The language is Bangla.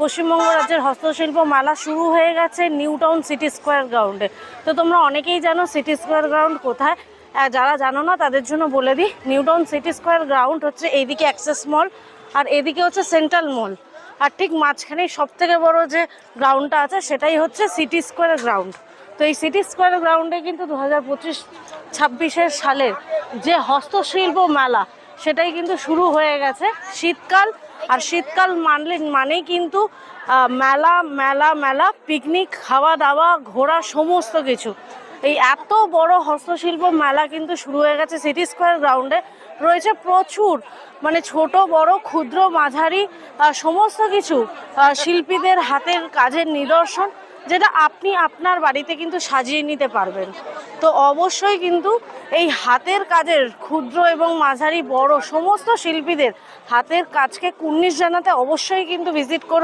পশ্চিমবঙ্গ রাজ্যের হস্তশিল্প মেলা শুরু হয়ে গেছে নিউ টাউন সিটি স্কোয়ার গ্রাউন্ডে। তো তোমরা অনেকেই জানো সিটি স্কোয়ার গ্রাউন্ড কোথায়। যারা জানো না, তাদের জন্য বলে দিই, New Town City Square ground হচ্ছে এইদিকে অ্যাক্সেস মল, আর এদিকে হচ্ছে সেন্ট্রাল মল। আর ঠিক মাঝখানেই সব থেকে বড় যে গ্রাউন্ডটা আছে, সেটাই হচ্ছে সিটি স্কোয়ার গ্রাউন্ড। তো এই সিটি স্কোয়ার গ্রাউন্ডে কিন্তু দু হাজার পঁচিশ ছাব্বিশের সালের যে হস্তশিল্প মেলা সেটাই কিন্তু শুরু হয়ে গেছে শীতকাল। আর শীতকাল মানলে মানেই কিন্তু মেলা মেলা মেলা পিকনিক খাওয়া দাওয়া ঘোরা, সমস্ত কিছু। এই এত বড় হস্তশিল্প মেলা কিন্তু শুরু হয়ে গেছে সিটি স্কোয়ার গ্রাউন্ডে রয়েছে প্রচুর মানে ছোট, বড়, ক্ষুদ্র, মাঝারি সমস্ত কিছু শিল্পীদের হাতের কাজের নিদর্শন। যেটা আপনি আপনার বাড়িতে কিন্তু সাজিয়ে নিতে পারবেন। তো অবশ্যই কিন্তু এই হাতের কাজের ক্ষুদ্র এবং মাঝারি বড় সমস্ত শিল্পীদের হাতের কাজকে কুর্নিশ জানাতে অবশ্যই কিন্তু ভিজিট করবে